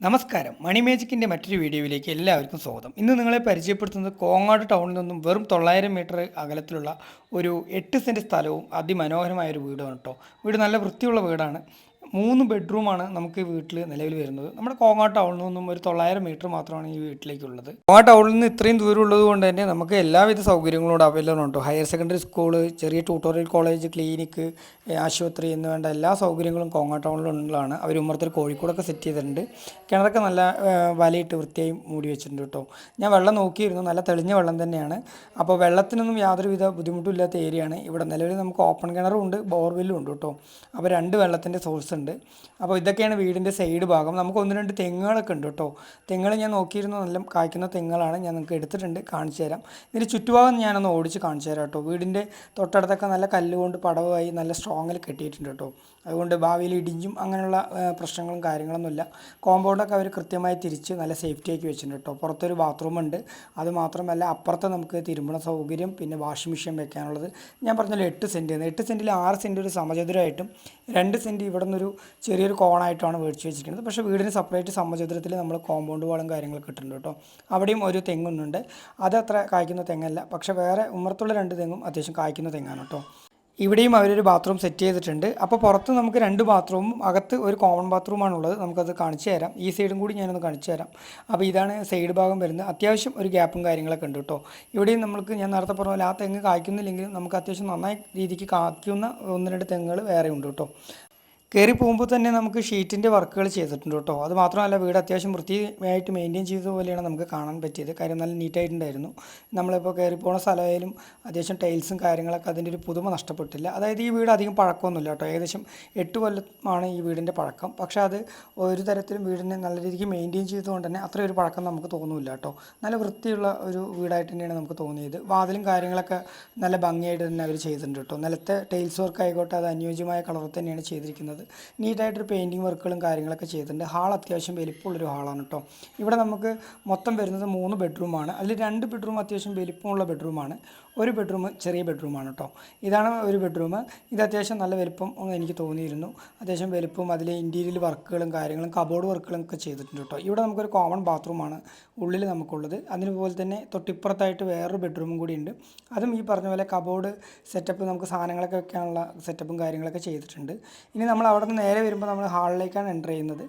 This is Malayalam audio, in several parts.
നമസ്കാരം. മണി മേജിക്കിന്റെ മറ്റൊരു വീഡിയോയിലേക്ക് എല്ലാവർക്കും സ്വാഗതം. ഇന്ന് നിങ്ങളെ പരിചയപ്പെടുത്തുന്നത് കോങ്ങാട് ടൗണിൽ നിന്നും വെറും തൊള്ളായിരം മീറ്റർ അകലത്തിലുള്ള ഒരു എട്ട് സെന്റ് സ്ഥലവും അതിമനോഹരമായ ഒരു വീടുമാണ് കേട്ടോ വീട് നല്ല വൃത്തിയുള്ള വീടാണ്. മൂന്ന് ബെഡ്റൂമാണ് നമുക്ക് ഈ വീട്ടിൽ നിലവിൽ വരുന്നത്. നമ്മുടെ കോങ്ങാ ടൗണിൽ നിന്നും ഒരു തൊള്ളായിരം മീറ്റർ മാത്രമാണ് ഈ വീട്ടിലേക്കുള്ളത്. കോങ്ങാ ടൗണിൽ നിന്ന് ഇത്രയും ദൂരം ഉള്ളത് കൊണ്ട് തന്നെ നമുക്ക് എല്ലാവിധ സൗകര്യങ്ങളും ഇവിടെ അവൈലബിൾ ഉണ്ട്. ഹയർ സെക്കൻഡറി സ്കൂൾ ചെറിയ ട്യൂട്ടോറിയൽ കോളേജ് ക്ലിനിക്ക് ആശുപത്രി എന്ന് വേണ്ട എല്ലാ സൗകര്യങ്ങളും കോങ്ങാട് ടൗണിലുള്ളതാണ്. അവർ ഉമ്മറത്തിൽ കോഴിക്കോടൊക്കെ സെറ്റ് ചെയ്തിട്ടുണ്ട്. കിണറൊക്കെ നല്ല വലയിട്ട് വൃത്തിയായി മൂടി വെച്ചിട്ടുണ്ട് കേട്ടോ. ഞാൻ വെള്ളം നോക്കിയിരുന്നു. നല്ല തെളിഞ്ഞ വെള്ളം തന്നെയാണ്. അപ്പോൾ വെള്ളത്തിനൊന്നും യാതൊരുവിധ ബുദ്ധിമുട്ടും ഇല്ലാത്ത ഏരിയയാണ് ഇവിടെ നിലവിൽ നമുക്ക് ഓപ്പൺ കിണറും ഉണ്ട് ബോർവെല്ലും ഉണ്ട് കേട്ടോ. അപ്പോൾ രണ്ട് വെള്ളത്തിന്റെ സോഴ്സ് ഉണ്ട്. അപ്പോൾ ഇതൊക്കെയാണ് വീടിന്റെ സൈഡ് ഭാഗം. നമുക്ക് ഒന്ന് രണ്ട് തെങ്ങുകളൊക്കെ ഉണ്ട് കേട്ടോ. തെങ്ങുകൾ ഞാൻ നോക്കിയിരുന്നു. നല്ല കായ്ക്കുന്ന തെങ്ങുകളാണ് ഞാൻ നിങ്ങൾക്ക് എടുത്തിട്ടുണ്ട്. കാണിച്ചു തരാം. ഇതിന് ചുറ്റുഭാഗം ഞാനൊന്ന് ഓടിച്ച് കാണിച്ചു തരാം കേട്ടോ. വീടിന്റെ തൊട്ടടുത്തൊക്കെ നല്ല കല്ലുകൊണ്ട് പടവായി നല്ല സ്ട്രോങ്ങിൽ കെട്ടിയിട്ടുണ്ട് കേട്ടോ. അതുകൊണ്ട് ഭാവിയിൽ ഇടിഞ്ഞും അങ്ങനെയുള്ള പ്രശ്നങ്ങളും കാര്യങ്ങളൊന്നുമില്ല. കോമ്പൗണ്ടൊക്കെ അവർ കൃത്യമായി തിരിച്ച് നല്ല സേഫ്റ്റി ആക്കി വെച്ചിട്ടുണ്ട് കേട്ടോ. പുറത്തൊരു ബാത്റൂം ഉണ്ട്. അത് മാത്രമല്ല അപ്പുറത്ത് നമുക്ക് തിരുമ്പണ സൗകര്യം പിന്നെ വാഷിംഗ് മെഷീൻ വെക്കാനുള്ളത്. ഞാൻ പറഞ്ഞല്ലോ എട്ട് സെന്റ് എട്ട് സെന്റിൽ ആറ് സെന്റ് ഒരു സമചതുരമായിട്ടും രണ്ട് സെന്റ് ഇവിടെ നിന്നൊരു ചെറിയൊരു കോണായിട്ടാണ് മേടിച്ച് വെച്ചിരിക്കുന്നത്. പക്ഷേ വീടിന് സെപ്പറേറ്റ് സമചതുരത്തിൽ നമ്മൾ കോമ്പൗണ്ട് വാളും കാര്യങ്ങളൊക്കെ ഇട്ടുണ്ട് കേട്ടോ. അവിടെയും ഒരു തെങ്ങൊന്നുണ്ട് അത് അത്ര കായ്ക്കുന്ന തെങ്ങല്ല. പക്ഷേ വേറെ ഉമ്മറത്തുള്ള രണ്ട് തെങ്ങും അത്യാവശ്യം കായ്ക്കുന്ന തെങ്ങാണ് കേട്ടോ. ഇവിടെയും അവരൊരു ബാത്റൂം സെറ്റ് ചെയ്തിട്ടുണ്ട്. അപ്പോൾ പുറത്ത് നമുക്ക് രണ്ട് ബാത്റൂമും അകത്ത് ഒരു കോമൺ ബാത്റൂമാണുള്ളത് നമുക്കത് കാണിച്ചു തരാം. ഈ സൈഡും കൂടി ഞാനൊന്ന് കാണിച്ചു തരാം. അപ്പോൾ ഇതാണ് സൈഡ് ഭാഗം വരുന്നത്. അത്യാവശ്യം ഒരു ഗ്യാപ്പും കാര്യങ്ങളൊക്കെ ഉണ്ട് കേട്ടോ. ഇവിടെയും നമുക്ക് ഞാൻ നേരത്തെ പറഞ്ഞ പോലെ ആ തെങ്ങ് കായ്ക്കുന്നില്ലെങ്കിലും നമുക്ക് അത്യാവശ്യം നന്നായി രീതിക്ക് കായ്ക്കുന്ന ഒന്ന് രണ്ട് തെങ്ങുകൾ വേറെ ഉണ്ട് കേട്ടോ. കയറി പോകുമ്പോൾ തന്നെ നമുക്ക് ഷീറ്റിന്റെ വർക്കുകൾ ചെയ്തിട്ടുണ്ട് കേട്ടോ. അത് മാത്രമല്ല വീട് അത്യാവശ്യം വൃത്തിയായിട്ട് മെയിന്റെയിൻ ചെയ്ത പോലെയാണ് നമുക്ക് കാണാൻ പറ്റിയത്. കാര്യം നല്ല നീറ്റായിട്ടുണ്ടായിരുന്നു. നമ്മളിപ്പോൾ കയറി പോകുന്ന സ്ഥലമായാലും അത്യാവശ്യം ടൈൽസും കാര്യങ്ങളൊക്കെ അതിന്റെ ഒരു പുതുമ നഷ്ടപ്പെട്ടില്ല. അതായത് ഈ വീട് അധികം പഴക്കമൊന്നുമില്ല കേട്ടോ. ഏകദേശം എട്ട് കൊല്ലമാണ് ഈ വീടിന്റെ പഴക്കം. പക്ഷേ അത് ഒരു തരത്തിലും വീടിനെ നല്ല രീതിക്ക് മെയിന്റെയിൻ ചെയ്തുകൊണ്ട് തന്നെ അത്ര ഒരു പഴക്കം നമുക്ക് തോന്നുന്നില്ല കേട്ടോ. നല്ല വൃത്തിയുള്ള ഒരു വീടായിട്ട് തന്നെയാണ് നമുക്ക് തോന്നിയത്. വാതിലും കാര്യങ്ങളൊക്കെ നല്ല ഭംഗിയായിട്ട് തന്നെ അവർ ചെയ്തിട്ടുണ്ട് കേട്ടോ. നിലത്തെ ടൈൽസ് വർക്ക് ആയിക്കോട്ടെ അത് അനുയോജ്യമായ കളറിൽ തന്നെയാണ് ചെയ്തിരിക്കുന്നത്. നീറ്റായിട്ടൊരു പെയിന്റിങ് വർക്കുകളും കാര്യങ്ങളൊക്കെ ചെയ്തിട്ടുണ്ട്. ഹാൾ അത്യാവശ്യം വലിപ്പമുള്ളൊരു ഹാളാണ് കേട്ടോ ഇവിടെ നമുക്ക് മൊത്തം വരുന്നത് മൂന്ന് ബെഡ്റൂമാണ് അതിൽ രണ്ട് ബെഡ്റൂം അത്യാവശ്യം വലിപ്പമുള്ള ബെഡ്റൂമാണ് ഒരു ബെഡ്റൂം ചെറിയ ബെഡ്റൂമാണ് കേട്ടോ ഇതാണ് ഒരു ബെഡ്റൂം ഇത് അത്യാവശ്യം നല്ല വലിപ്പം എനിക്ക് തോന്നിയിരുന്നു. അത്യാവശ്യം വലിപ്പം അതിൽ ഇന്റീരിയൽ വർക്കുകളും കാര്യങ്ങളും കബോർഡ് വർക്കുകളും ഒക്കെ ചെയ്തിട്ടുണ്ട് കേട്ടോ ഇവിടെ നമുക്കൊരു കോമൺ ബാത്റൂമാണ് ഉള്ളിൽ നമുക്കുള്ളത്. അതിനുപോലെ തന്നെ തൊട്ടിപ്പുറത്തായിട്ട് വേറൊരു ബെഡ്റൂമും കൂടി ഉണ്ട്. അതും ഈ പറഞ്ഞ പോലെ കബോർഡ് സെറ്റപ്പ് നമുക്ക് സാധനങ്ങളൊക്കെ വെക്കാനുള്ള സെറ്റപ്പും കാര്യങ്ങളൊക്കെ ചെയ്തിട്ടുണ്ട്. ഇനി നമ്മൾ അവിടെ നിന്ന് നേരെ വരുമ്പോൾ നമ്മൾ ഹാളിലേക്കാണ് എന്റർ ചെയ്യുന്നത്.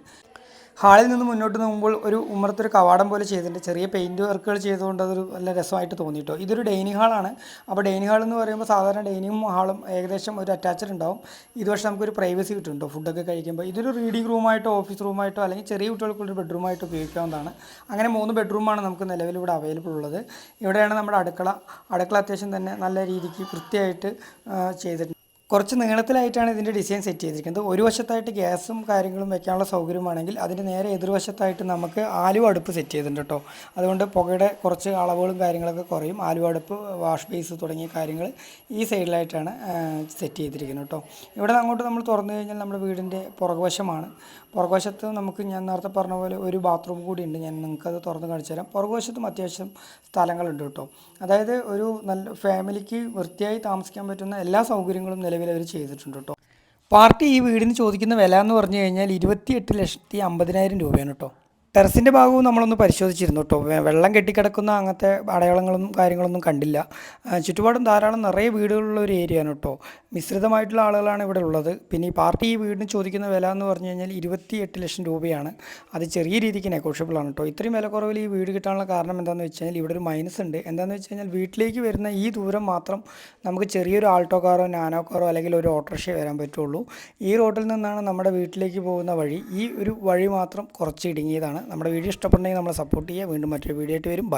ഹാളിൽ നിന്ന് മുന്നോട്ട് നോക്കുമ്പോൾ ഒരു ഉമ്മറത്തൊരു കവാടം പോലെ ചെയ്തിട്ടുണ്ട്. ചെറിയ പെയിന്റ് വർക്കുകൾ ചെയ്തുകൊണ്ട് അതൊരു നല്ല രസമായിട്ട് തോന്നിയിട്ടോ ഇതൊരു ഡൈനിങ് ഹാളാണ് അപ്പോൾ ഡൈനിങ് ഹാൾ എന്ന് പറയുമ്പോൾ സാധാരണ ഡൈനിങ്ങും ഹാളും ഏകദേശം ഒരു അറ്റാച്ച്ഡ് ഉണ്ടാവും. ഇത് പക്ഷേ നമുക്കൊരു പ്രൈവസി കിട്ടുന്നുണ്ടോ? ഫുഡൊക്കെ കഴിക്കുമ്പോൾ ഇതൊരു റീഡിംഗ് റൂമായിട്ടോ ഓഫീസ് റൂമായിട്ടോ അല്ലെങ്കിൽ ചെറിയ കുട്ടികൾക്കുള്ളൊരു ബെഡ്റൂമായിട്ടോ ഉപയോഗിക്കാവുന്നതാണ്. അങ്ങനെ മൂന്ന് ബെഡ്റൂമാണ് നമുക്ക് നിലവിൽ ഇവിടെ അവൈലബിൾ ഉള്ളത്. ഇവിടെയാണ് നമ്മുടെ അടുക്കള. അടുക്കള അത്യാവശ്യം തന്നെ നല്ല രീതിക്ക് വൃത്തിയായിട്ട് ചെയ്തിട്ടുണ്ട്. കുറച്ച് നീളത്തിലായിട്ടാണ് ഇതിന്റെ ഡിസൈൻ സെറ്റ് ചെയ്തിരിക്കുന്നത്. ഒരു വശത്തായിട്ട് ഗ്യാസും കാര്യങ്ങളും വെക്കാനുള്ള സൗകര്യമാണെങ്കിൽ അതിന് നേരെ എതിർവശത്തായിട്ട് നമുക്ക് ആലുവ അടുപ്പ് സെറ്റ് ചെയ്തിട്ടുണ്ട് കേട്ടോ. അതുകൊണ്ട് പുകയുടെ കുറച്ച് അളവുകളും കാര്യങ്ങളൊക്കെ കുറയും. ആലുവ അടുപ്പ് വാഷ് ബേസ് തുടങ്ങിയ കാര്യങ്ങൾ ഈ സൈഡിലായിട്ടാണ് സെറ്റ് ചെയ്തിരിക്കുന്നത് കേട്ടോ. ഇവിടെ അങ്ങോട്ട് നമ്മൾ തുറന്നു കഴിഞ്ഞാൽ നമ്മുടെ വീടിന്റെ പുറകുവശമാണ്. പുറകുവശത്ത് നമുക്ക് ഞാൻ നേരത്തെ പറഞ്ഞ പോലെ ഒരു ബാത്റൂം കൂടി ഉണ്ട്. ഞാൻ നിങ്ങൾക്കത് തുറന്ന് കാണിച്ചു തരാം. പുറകുവശത്തും അത്യാവശ്യം സ്ഥലങ്ങളുണ്ട് കേട്ടോ. അതായത് ഒരു നല്ല ഫാമിലിക്ക് വൃത്തിയായി താമസിക്കാൻ പറ്റുന്ന എല്ലാ സൗകര്യങ്ങളും നിലവിൽ അവർ ചെയ്തിട്ടുണ്ട് കേട്ടോ പാർട്ടി ഈ വീടിന് ചോദിക്കുന്ന വില എന്ന് പറഞ്ഞു കഴിഞ്ഞാൽ ഇരുപത്തിയെട്ട് ലക്ഷത്തി അമ്പതിനായിരം രൂപയാണ് കേട്ടോ ടെറസിന്റെ ഭാഗവും നമ്മളൊന്ന് പരിശോധിച്ചിരുന്നു കേട്ടോ. വെള്ളം കെട്ടിക്കിടക്കുന്ന അങ്ങനത്തെ അടയാളങ്ങളും കാര്യങ്ങളൊന്നും കണ്ടില്ല. ചുറ്റുപാടും ധാരാളം നിറയെ വീടുകളുള്ള ഒരു ഏരിയയാണ് കേട്ടോ. മിശ്രിതമായിട്ടുള്ള ആളുകളാണ് ഇവിടെ ഉള്ളത്. പിന്നെ ഈ പാർട്ടി ഈ വീടിന് ചോദിക്കുന്ന വില എന്ന് പറഞ്ഞു കഴിഞ്ഞാൽ ഇരുപത്തി എട്ട് ലക്ഷം രൂപയാണ്. അത് ചെറിയ രീതിക്ക് നെഗോഷ്യബിൾ ആണ് കേട്ടോ. ഇത്രയും വില കുറവിൽ ഈ വീട് കിട്ടാനുള്ള കാരണം എന്താണെന്ന് വെച്ച് കഴിഞ്ഞാൽ ഇവിടെ ഒരു മൈനസ് ഉണ്ട്. എന്താണെന്ന് വെച്ച് കഴിഞ്ഞാൽ വീട്ടിലേക്ക് വരുന്ന ഈ ദൂരം മാത്രം നമുക്ക് ചെറിയൊരു ആൾട്ടോ കാറോ നാനോ കാറോ അല്ലെങ്കിൽ ഒരു ഓട്ടോറിക്ഷ വരാൻ പറ്റുള്ളൂ. ഈ റോഡിൽ നിന്നാണ് നമ്മുടെ വീട്ടിലേക്ക് പോകുന്ന വഴി ഈ ഒരു വഴി മാത്രം കുറച്ച് ഇടുങ്ങിയതാണ്. നമ്മുടെ വീഡിയോ ഇഷ്ടപ്പെട്ടുണ്ടെങ്കിൽ നമ്മളെ സപ്പോർട്ട് ചെയ്യുക. വീണ്ടും മറ്റൊരു വീഡിയോ ആയിട്ട് വരും. ബൈ